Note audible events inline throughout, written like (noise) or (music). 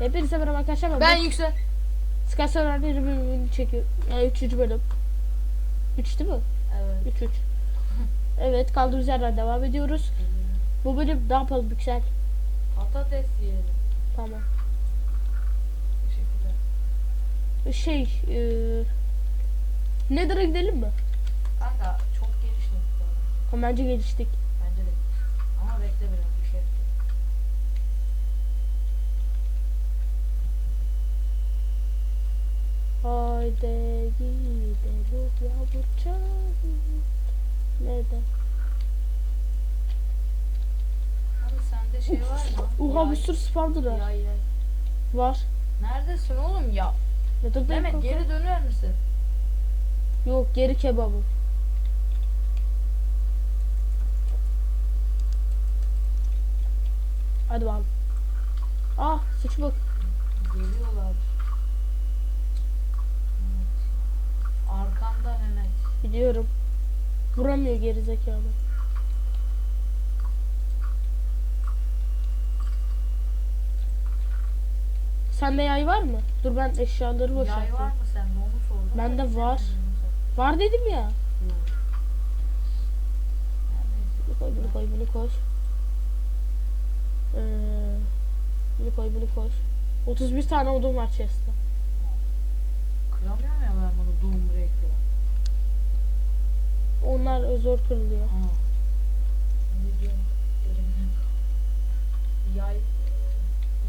Hepinize merhaba arkadaşlar. Ben yüksel. Skyson Erden'i bölümünü çekiyorum. Yani üçüncü bölüm. Üç değil mi? Evet. Üç üç. (laughs) evet kaldığımız yerden devam ediyoruz. Bu bölüm ne yapalım Yüksel? Patates yiyelim. Tamam. Teşekkürler. Şey, eee Nether'a gidelim mi? Kanka çok. Tamam, bence geliştik. Bence de. Ama bekle biraz bir şey. Haydi gidelim yavrucağım. Nerede? Abi sende şey var mı? Yay- bir sürü spawner var. Yay yay. Var. Neredesin oğlum ya? Nether'dayım Mehmet geri döner misin? Yok geri kebabı. Hadi bakalım. Ah sıç bak. Geliyorlar. Evet. Arkamda Biliyorum. Vuramıyor geri zekalı. Sende yay var mı? Dur ben eşyaları Yay var boşaltayım. mı sende onu sordum. Bende var. Var dedim ya. Neredeyse. Bunu koy, bunu koy, bunu koy. Ee, bunu koy, bunu koy. 31 tane odun var chest'te. Kıramıyorum ya ben bunu Doom Breaker'la. Onlar zor kırılıyor. Ha. Yay.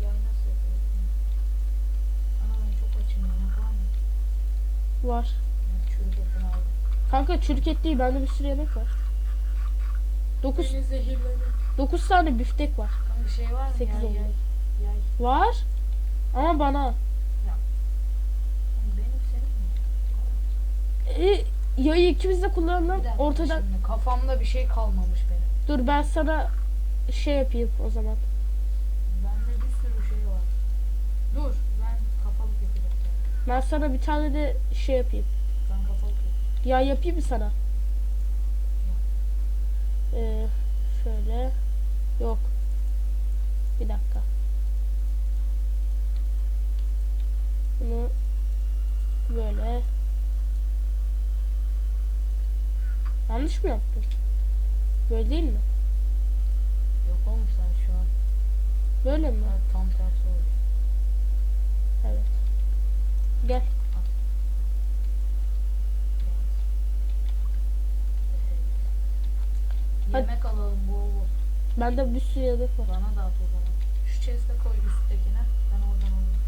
Yay nasıl yapıyorsun? Ana ben çok açım ya. Mı? Var. Çürük etini aldım. Kanka çürük et değil, bende bir sürü yemek var. 9, Beni zehirledi. 9 tane büftek var. Kanka şey var mı? Sekiz yay, oldu. yay. Yay. Var. Ama bana. Oğlum Benim senin mi? E, yayı ikimiz de kullanalım. Dakika Ortadan. şimdi. Kafamda bir şey kalmamış benim. Dur ben sana şey yapayım o zaman. Bende bir sürü şey var. Dur. Ben kafalık yapacağım. Ben sana bir tane de şey yapayım. Ben kafalık yapacağım. Ya yapayım mı sana? Ee, şöyle. Yok. Bir dakika. Bunu böyle. Yanlış mı yaptım? Böyle değil mi? Yok oğlum sen şu an Böyle mi? evet, tam tersi oldu. Evet. Gel. Hadi. Yemek alalım bol bol. Bende bir sürü yemek var. Bana da at o zaman. Şu chest'e koy üsttekine. Ben oradan alayım.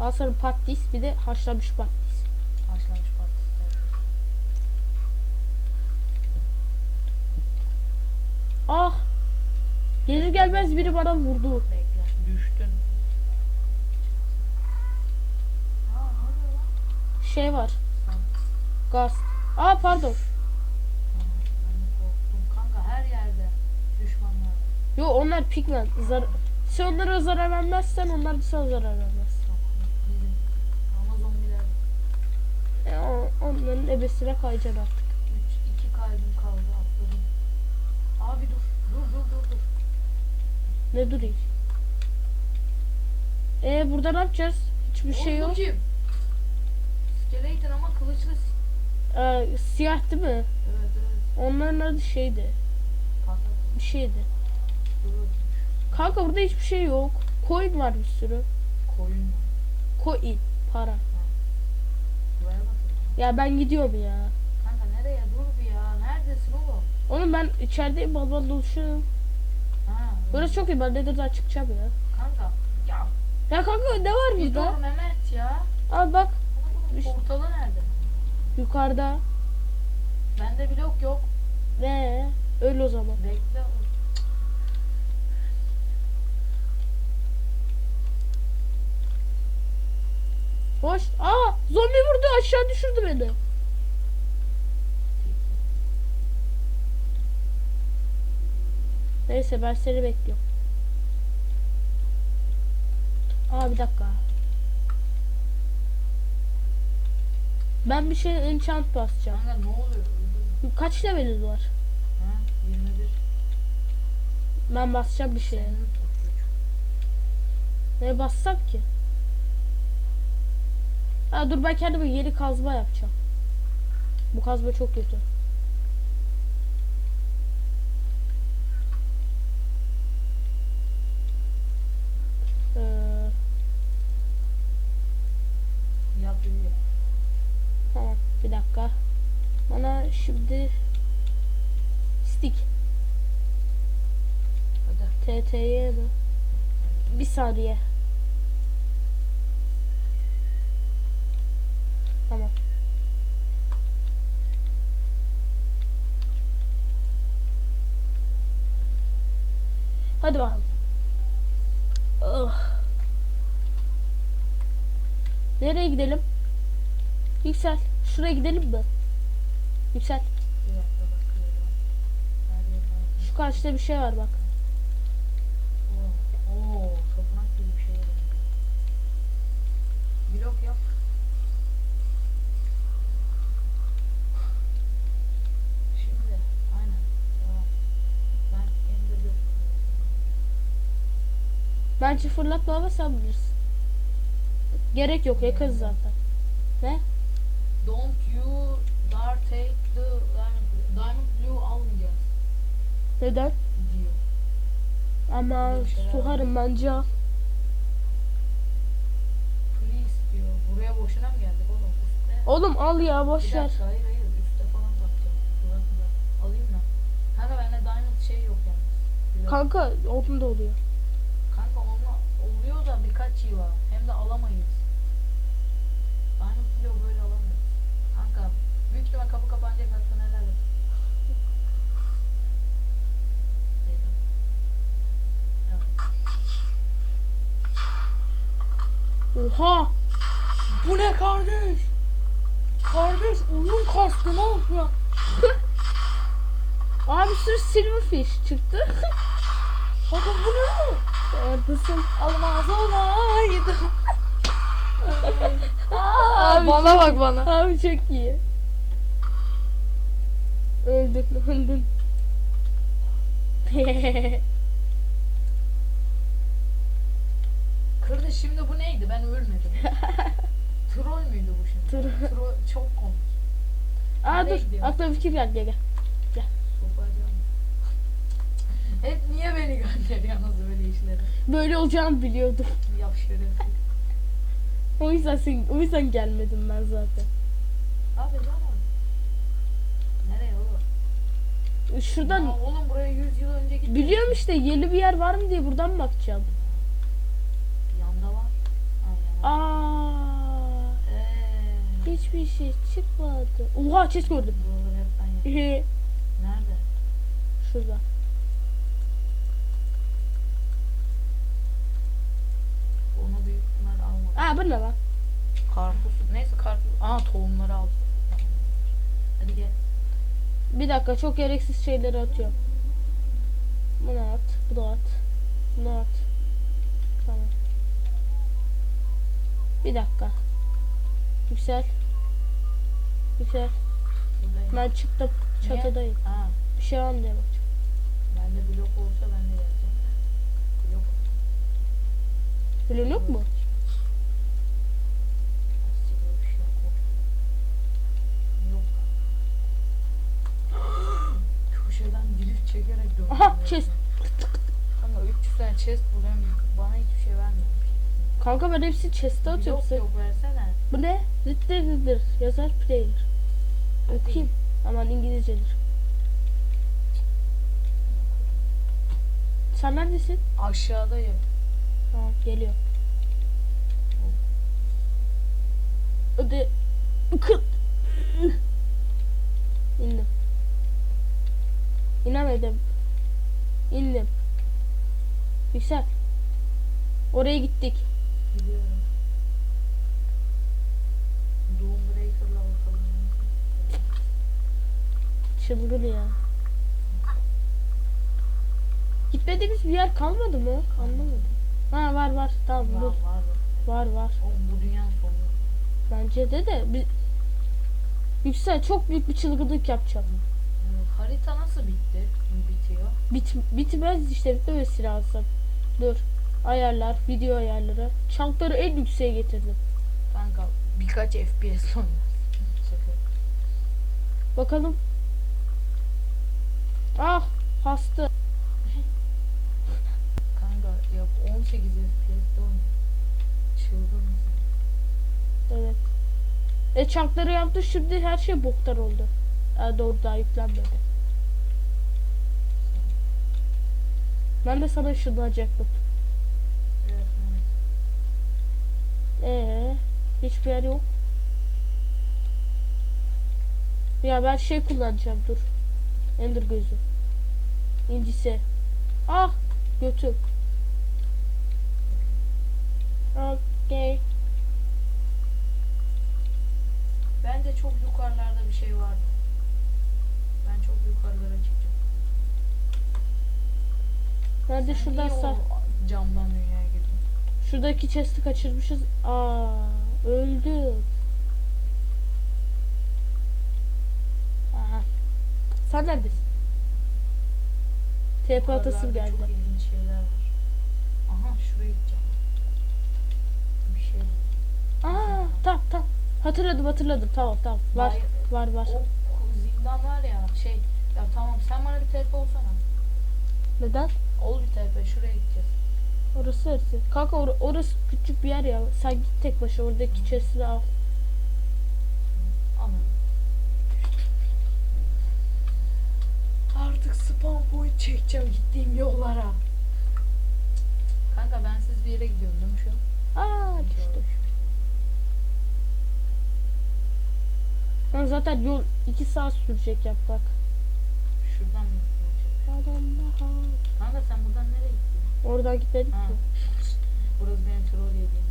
Ee, al sana patates bir de haşlanmış patates. Haşlanmış patates. Ah! Gelir gelmez biri bana vurdu. Bekle. Düştün. Şey var. Gaz. Aa pardon. Yo onlar pigmen. Zar Sen onlara zarar vermezsen onlar da sana zarar vermez. Ama zombiler. E, onların ebesine kayacaksın artık. 3 2 kalbim kaldı atladım. Abi dur. Dur dur dur dur. Ne durayım? E burada ne yapacağız? Hiçbir şey Oğlum bu yok. kim? Skeleton ama kılıçlı. Ee, siyah değil mi? Evet evet. Onların adı şeydi. Bir şeydi. Kanka burada hiçbir şey yok. Coin var bir sürü. Koyun mu? Coin. Para. Ya ben gidiyorum ya. Kanka nereye? Dur bir ya. Neredesin oğlum? Oğlum ben içerideyim bal bal dolaşıyorum. Ha. Burası çok iyi ben Nether'dan çıkacağım ya. Kanka. Ya Ya kanka ne var bir burada? dur Mehmet ya. Al bak Bir- Portalı nerede? yukarıda. Bende blok yok. Ne? Öl o zaman. Bekle. Hoş. Aa zombi vurdu aşağı düşürdü beni. Neyse ben seni bekliyorum. Aa bir dakika. Ben bir şey enchant basacağım. Kanka ne oluyor? Kaç leveliniz var? Ha? 21. Ben basacağım bir 33. Ne bassam ki? Ha dur ben kendime yeni kazma yapacağım. Bu kazma çok kötü. Ee, Yapıyor. Tamam bir dakika. Bana şimdi stick. TT'ye mi? Bir saniye. Tamam. Hadi bakalım. Ah. Nereye gidelim? Yüksel. Şuraya gidelim mi? Yüksel. Şu karşıda bir şey var bak. Oo, gibi bir şey. Blok yap. Şimdi, aynen. Tamam. Ben Blok Bence fırlatma ama sen bilirsin. Gerek yok yakarız zaten. Ne? Take the diamond blue. Diamond blue almayacağız Neden? diyor. Ama şeyler suharım bence al. Please diyor. Buraya boşuna mı geldik oğlum? Üstte. Oğlum al ya boş ver. hayır hayır üstte falan bakacağım. Şurada şurada. Alayım mı? Kanka bende diamond şey yok yalnız. Blok. Kanka onun da oluyor. Kanka onunla oluyor da birkaç yıla. Hem de alamayız. Diamond bloğu böyle alamıyoruz. Kanka büyük ihtimal kapı kapanacak hatta neler yok. Dedim. Evet. Oha! Bu ne kardeş? Kardeş oyun kastı ne yapıyor? (laughs) Abi sürü silverfish çıktı. (laughs) Kanka bu ne? Neredesin? Almaz olaydı. (laughs) Abi bana bak bana. Abi çok iyi. Öldün öldün. Kardeş neydi? Ben ölmedim. (laughs) Troll müydü bu şimdi? Troll. Troll çok komik. Aa Nereye dur gidiyorsun? aklıma fikir geldi gel gel. Sokacağım. (laughs) Hep niye beni gönderiyorsunuz böyle işlere? Böyle olacağını biliyordum. Yap şerefsiz. (laughs) O yüzden sen, o yüzden gelmedim ben zaten. Abi canım. Nereye oğlum? Şuradan Aa, oğlum buraya 100 yıl önce gittim. biliyorum işte yeni bir yer var mı diye buradan bakacağım. Yanda var. Ha, yanda. Aa, hiçbir şey çıkmadı. Oha chest gördüm. Nerede? Şurada. Onu büyük ihtimal almadım. Aa bu ne lan? Karpuz. Neyse karpuz. Aa tohumları al. Hadi gel. Bir dakika çok gereksiz şeyleri atıyorum. Bunu at, bu da at. Bunu at. Tamam. Bir dakika. Yüksel. Yüksel. Buradayım. Ben çıktım. Niye? Çatıdayım. Ha, Bir şey var mı diye bakacağım. bende blok olsa ben de geleceğim. Blok. Bilin yok mu? Köşeden drift çekerek döndüm. Aha, chest. Kanka 300 tane chest buluyorum. Bana vermiyor. Kanka ben hepsini chest'e atıyorum. Sen- yok versene. Bu ne? Ritter ritter. Yazar player. Okuyayım. Aman İngilizcedir. Sen neredesin? Aşağıdayım. Tamam geliyor. Hadi. Kıl. İndim. İnemedim. İndim. Yüksel. Oraya gittik. Gidiyorum. Doom Breaker'la bakalım. Çılgın ya. Gitmediğimiz bir yer kalmadı mı? Anlamadım. Ha var var. Tamam Var dur. var var. Var var. Oğlum bu dünyanın sonu. Bence de de bir Yüksel çok büyük bir çılgınlık yapacağım. Evet, harita nasıl bitti? Bitiyor. Bit bitmez işte bitmemesi lazım. Dur. Ayarlar, video ayarları. Çankları en yükseğe getirdim. Kanka birkaç FPS oynar. Bakalım. Ah hasta. Kanka ya 18 FPS'de oynuyor. Çılgın mısın? Evet. E çankları yaptı şimdi her şey boktan oldu. E, doğru daha yüklenmedi. Ben de sana ışınlanacaktım. Ee, hiçbir yer yok. Ya ben şey kullanacağım dur. Ender gözü. İncisi. Ah götüm. Okey. Bence çok yukarılarda bir şey vardı. Ben çok yukarılara çıkacağım. Ben de Sen şuradan o camdan dünyaya? Şuradaki chest'i kaçırmışız. Aa, öldüm. Aha. Sen neredesin? TP atasım geldi. Çok ilginç şeyler var. Aha şuraya gideceğim. Bir şey. Aa, tamam tamam. Hatırladım hatırladım. Tamam tamam. Var var var. O zindan var ya şey. Ya tamam sen bana bir TP olsana. Neden? Ol bir TP şuraya gideceğiz. Orası neresi? Kanka or- orası küçük bir yer ya. Sen git tek başına oradaki chest'i al. Aman. Artık spawn point çekeceğim gittiğim yollara. Kanka bensiz bir yere gidiyorum değil mi şu an? Aa düştüm. Lan zaten yol 2 saat sürecek yaprak. Şuradan mı? Kanka sen buradan nereye? Oradan gitmedik Ha. ki. Burası benim troll yediğim.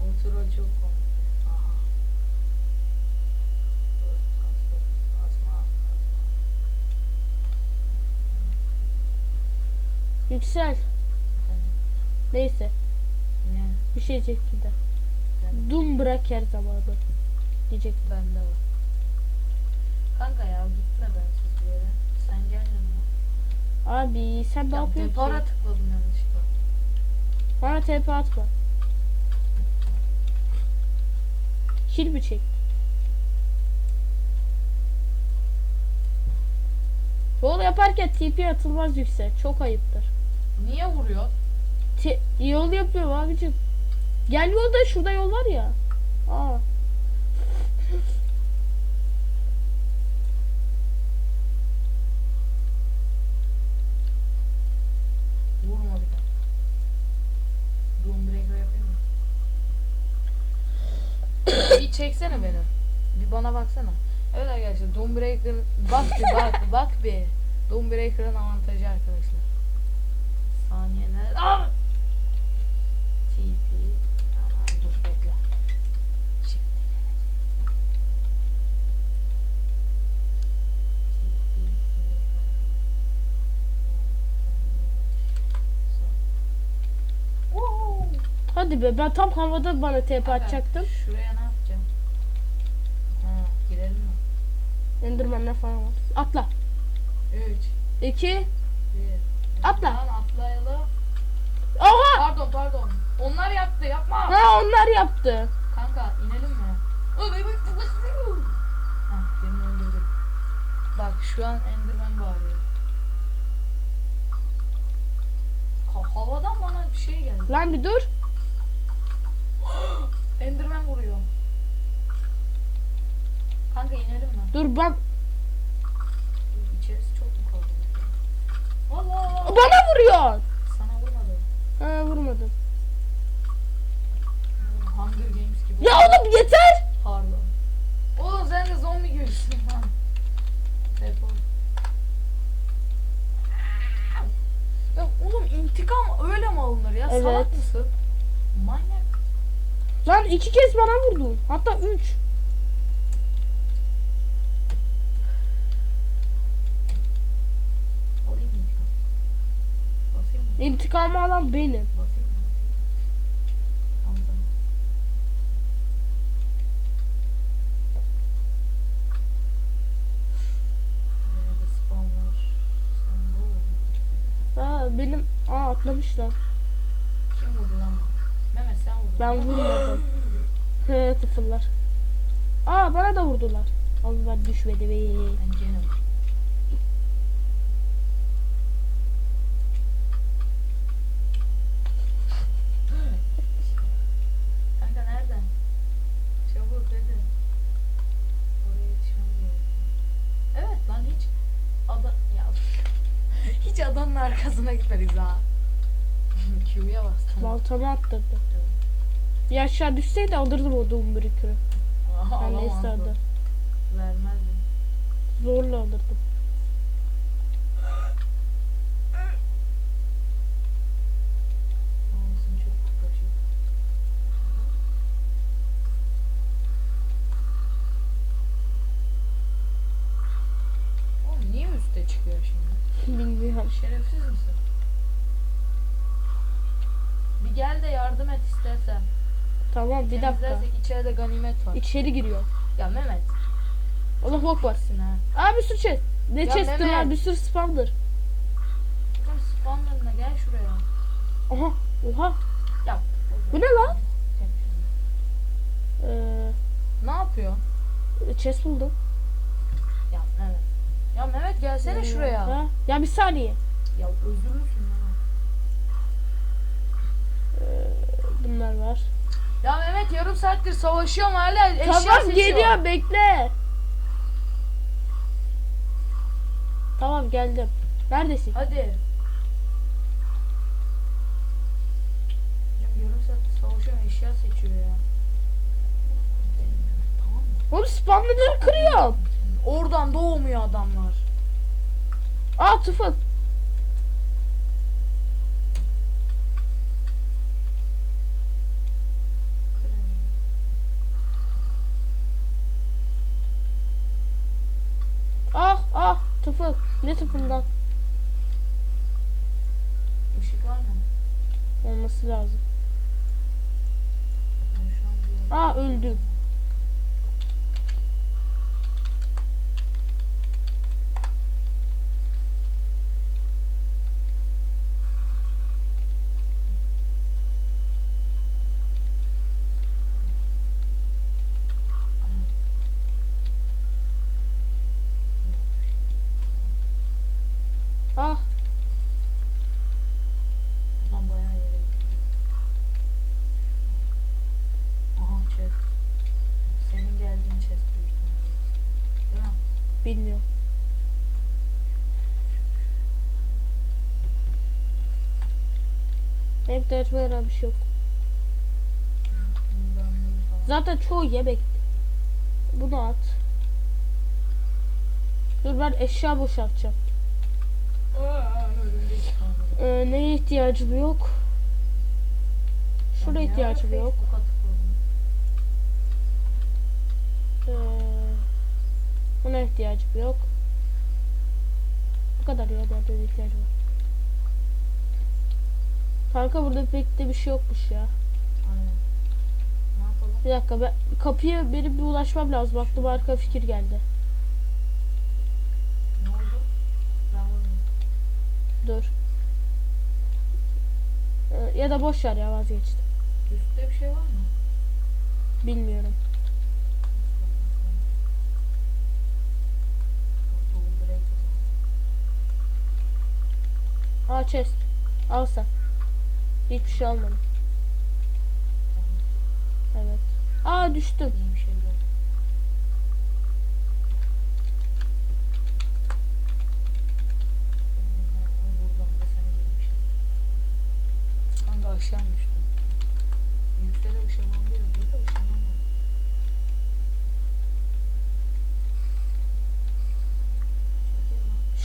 O troll çok komik. Aha. Yüksel. Neyse. Ne? Bir şey diyecektim de. Dum bırak her zamanı. Diyecektim. Bende var. Kanka ya gitme bensiz bir yere. Sen gel yanıma. Abi sen ne Ya yapıyorsun depara tıkladım yanlışlıkla. Bana TP atma. Kill mi çek? Yol yaparken TP atılmaz yüksel. Çok ayıptır. Niye vuruyor? Te- yol yapıyorum abicim. Gel yolda şurada yol var ya. Aa. Vurma bir daha. Doom breaker yapayım mı? bir çeksene beni. Bir bana baksana. Evet arkadaşlar Doom Breaker bak bir bak bak bir. Doom Breaker'ın avantajı arkadaşlar. Saniyeler. Aa! TP. Aman dur bekle. Şimdi. Wow. Hadi be ben tam havada bana TP atacaktım. Şuraya ne yapacağım? Ha, girelim mi? Enderman'lar falan var. Atla. 3 2 1 Atla. Lan atlayalım. Oha! Pardon pardon. Onlar yaptı yapma. Ha onlar yaptı. Kanka inelim mi? Ay, bak, bak, bak. Hah beni öldürdün. Bak şu an Enderman bağırıyor. Ha- havadan bana bir şey geldi. Lan bir dur. (gasps) Enderman vuruyor. Kanka inelim mi? Dur ben İçerisi çok mu kalabalık? ya? Allah! bana vuruyor. Sana vurmadı. Ha vurmadım. Hunger Games gibi. Ya oğlum yeter. Pardon. Oğlum sen de zombi gibisin lan. Telefon. Ya oğlum intikam öyle mi alınır ya? Evet. Salak mısın? Manyak. Lan iki kez bana vurdun. Hatta üç. Alayım mı? Basayım mı? İntikamı alan benim. Basayım mı? Tamam tamam. Nerede spawn var? Sen bu. Ha benim Aa atlamışlar. Kim vurdu lan? Mehmet sen vurdun. Ben vurmadım. Hı tıfırlar. Aa bana da vurdular. Allah düşmedi be. Ben gene vurdum. Kanka nereden? Çabuk hadi. Oraya yetişmem gerekiyor. Evet lan hiç ada ya hiç adanın arkasına gitmedik daha. (laughs) Q'ya bastım. Baltamı attırdı. Bir aşağı düşseydi alırdım o Doombrick'ı. Aha, Ben de isterdim. Vermezdi. Zorla alırdım. Oğlum niye üste çıkıyor şimdi? Bilmiyorum. Şerefsiz misin? Gel de yardım et istersen. Tamam bir dakika. Temizlersek içeride ganimet var. İçeri giriyor. Ya Mehmet. Allah bok var. Ha. Aa bir sürü chest. Ne Ya chest'im Mehmet. var bir sürü spawner. Kızım spawnlarına gel şuraya. Aha oha. Yap. Bu ne lan? Ee, Ne yapıyor? chest buldum. Ya Mehmet. Ya Mehmet gelsene şuraya. Ha? Ya bir saniye. Ya özürlüsün Mehmet. Ee, bunlar var. Ya Mehmet yarım saattir savaşıyorum hala eşya tamam seçiyor. geliyor bekle. Tamam geldim. Neredesin? Hadi. Ya yarım saattir savaşıyorum eşya seçiyor ya. Oğlum spawnerları kırıyorum. Oradan doğmuyor adamlar. Aa tıfıl. Ah ah tıfıl. Ne tıfıldan? Işık var mı? Olması lazım. Aa öldüm. Ah Buradan bayağı yere gidiyor. Aha chest. Senin geldiğin chest büyük ihtimalle. Değil mi? bilmiyorum. Benim tercüme bir şey yok. Zaten çoğu yemek. Bunu at. Dur ben eşya boşaltacağım. Ee, neye ihtiyacım yok? Şuraya ihtiyacım ya yok. Ee, buna ihtiyacım yok. Bu kadar ya nerede ihtiyacım var. Kanka burada pek de bir şey yokmuş ya. Aynen. Ne yapalım? Bir dakika ben kapıya benim bir ulaşmam lazım. Aklıma arka fikir geldi. Ne oldu? Ben vurmayayım. Dur. Ee, ya da boş ver ya vazgeçtim. Üstte bir şey var mı? Bilmiyorum. Tohum break o zaman. Aa chest. Al sen. Hiçbir şey almadım. Evet. Aa düştüm. Kanka aşağı mı düştün? Yüksele ışınlandı ya. Burada ışınlanmadı.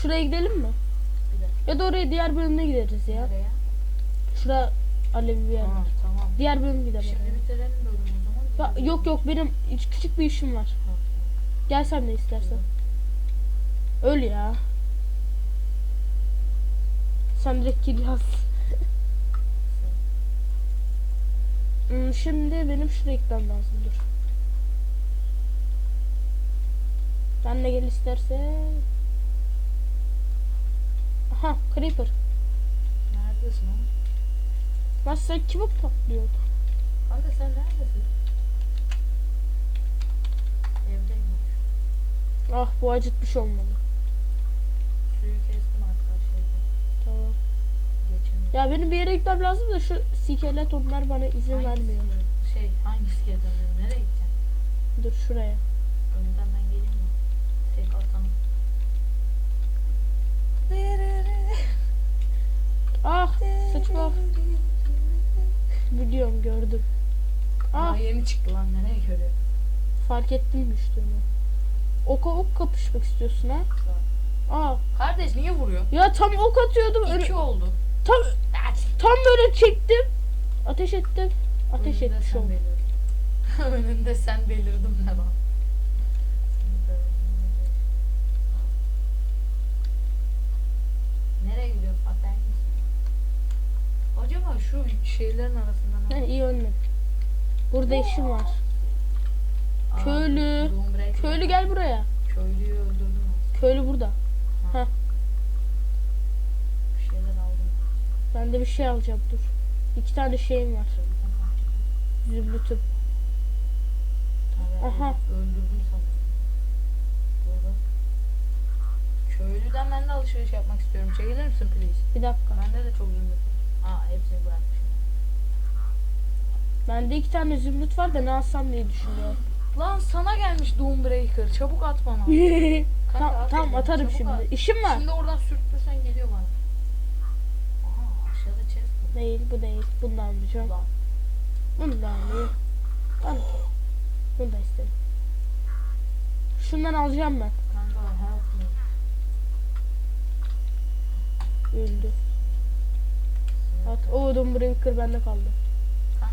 Şuraya gidelim mi? Ya da oraya diğer bölümde gideriz ya. Nereye? Şura alevi bir yer. Ha, tamam. Diğer bölüm gidelim. Şimdi bitirelim bölümü o zaman. Ya, yok yok benim küçük bir işim var. Ha, Gel sen de istersen. Öl ya. Sen direkt kill yaz. (laughs) Hmm, Şimdi benim şuraya gitmem lazım dur. Ben de gel isterse. Aha Creeper. Neredesin Lan sen kime patlıyordun? Kanka sen neredesin? Evdeyim. Ah bu acıtmış olmalı. Suyu kestim arkadaşlar. Tamam. Geçemiyorum. Ya benim bir yere gitmem lazım da şu sikelet onlar bana izin Hangi vermiyor. iskelet? Şey hangisi gezemiyorum? Nereye gideceğim? Dur şuraya. Önden ben geleyim mi? Tek atam. Ah sıçma. Biliyorum gördüm. Aa Ah yeni çıktı lan nereye görüyor? fark ettim düştüğümü. Oka ok kapışmak istiyorsun ha? Aa Kardeş niye vuruyor? ya tam ok atıyordum. öyle- İki oldu. tam tam böyle çektim. Ateş ettim. Ateş Önünde etmiş sen oldum. (laughs) Önünde sen belirdim ne lan? Nereye gidiyorsun? Acaba şu şeylerin arasından Ha, iyi ölmedim. Burada işim var. Aa, köylü. Köylü gel buraya. Köylüyü öldürdüm ben. Köylü burada. Bir şeyler aldım. Ben de bir şey alacağım dur. İki tane şeyim var. Zümrütüm. Aha. Öldürdüm. Doğru. Köylüden ben de alışveriş yapmak istiyorum. Çekilir misin please? Bir dakika. Bende de çok zümrüt. Aa hepsini bırakmışım. Bende iki tane zümrüt var da ne alsam diye düşünüyorum. Lan sana gelmiş Doombreaker. Çabuk at bana. (laughs) at tamam elini, atarım çabuk şimdi. at. İşim var. Şimdi oradan sürtürsen geliyor bana. Aha aşağıda chest var. Değil bu değil. Bunu da almayacağım. Bunu da almayayım. Al. Bunu da istedim. Şundan alacağım ben. Kanka help me. Öldü. At. O Dombreaker bende kaldı.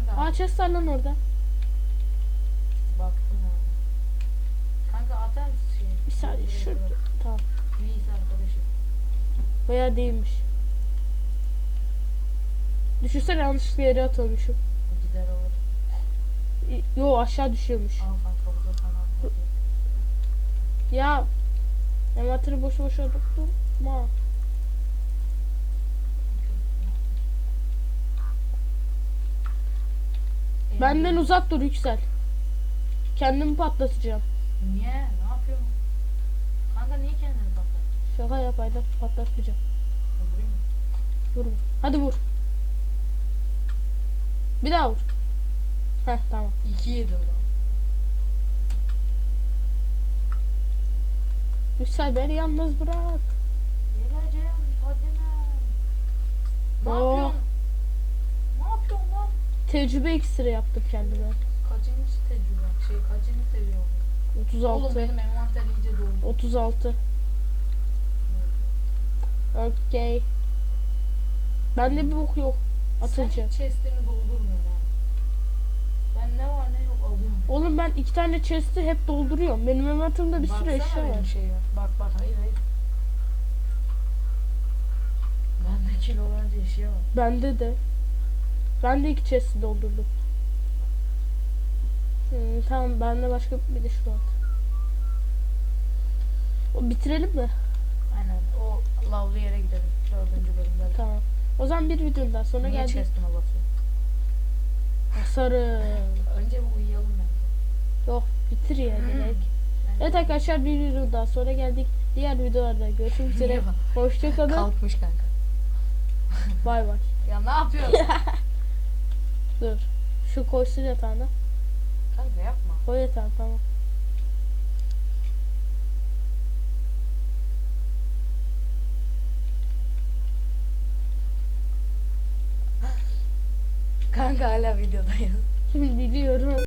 Kanka Aa chest var lan orada. baktım ona. Kanka atar mısın şeyi? Bir saniye şurada. Tamam. Please arkadaşım. Bayağı değilmiş. Düşünsene yanlış bir yere atılmışım. Gider olur. Yo aşağı düşüyormuş. Al kanka bu da sana. Ya. Envanteri boşu boşu durma. Benden uzak dur yüksel. Kendimi patlatacağım. Niye? Ne yapıyorsun? Kanka niye kendini patlat? Şaka yap ayda patlatmayacağım. Vurayım mı? Vurma. Hadi vur. Bir daha vur. Heh tamam. İki yedim lan. Yüksel beni yalnız bırak. Geleceğim Fadime. Ne Oo. yapıyorsun? Tecrübe iksiri yaptım kendime. Kaçıncı tecrübe? Şey kaçıncı seviye oldu? 36. Oğlum benim envanter iyice doldu. 36. Okey. Bende bir bok yok. Atılacak. Sen chest'ini doldurmuyorsun ha. Ben ne var ne yok alıyorum. Oğlum ben iki tane chest'i hep dolduruyorum. Benim envanterimde bir sürü eşya var. şeye. Bak bak hayır hayır. Bende kilolarca eşya var. Bende de. Ben de iki chest'i doldurdum. Hmm, tamam bende başka bir de şu var. O bitirelim mi? Aynen o lavlı yere gidelim. Dördüncü bölümde. Tamam. O zaman bir videodan sonra Niye geldik. chest'ime basıyor? Sarı. Önce bir uyuyalım bence. Yok bitir ya direkt. Bence Evet arkadaşlar bir videodan sonra geldik. Diğer videolarda görüşmek (laughs) üzere. Niye? Hoşçakalın. Kalkmış kanka. Bay bay. Ya ne yapıyorsun? (laughs) Dur. Şu koysun yatağına. kanka yapma. Koy yatağına tamam. Kanka hala videodayız. Biliyorum.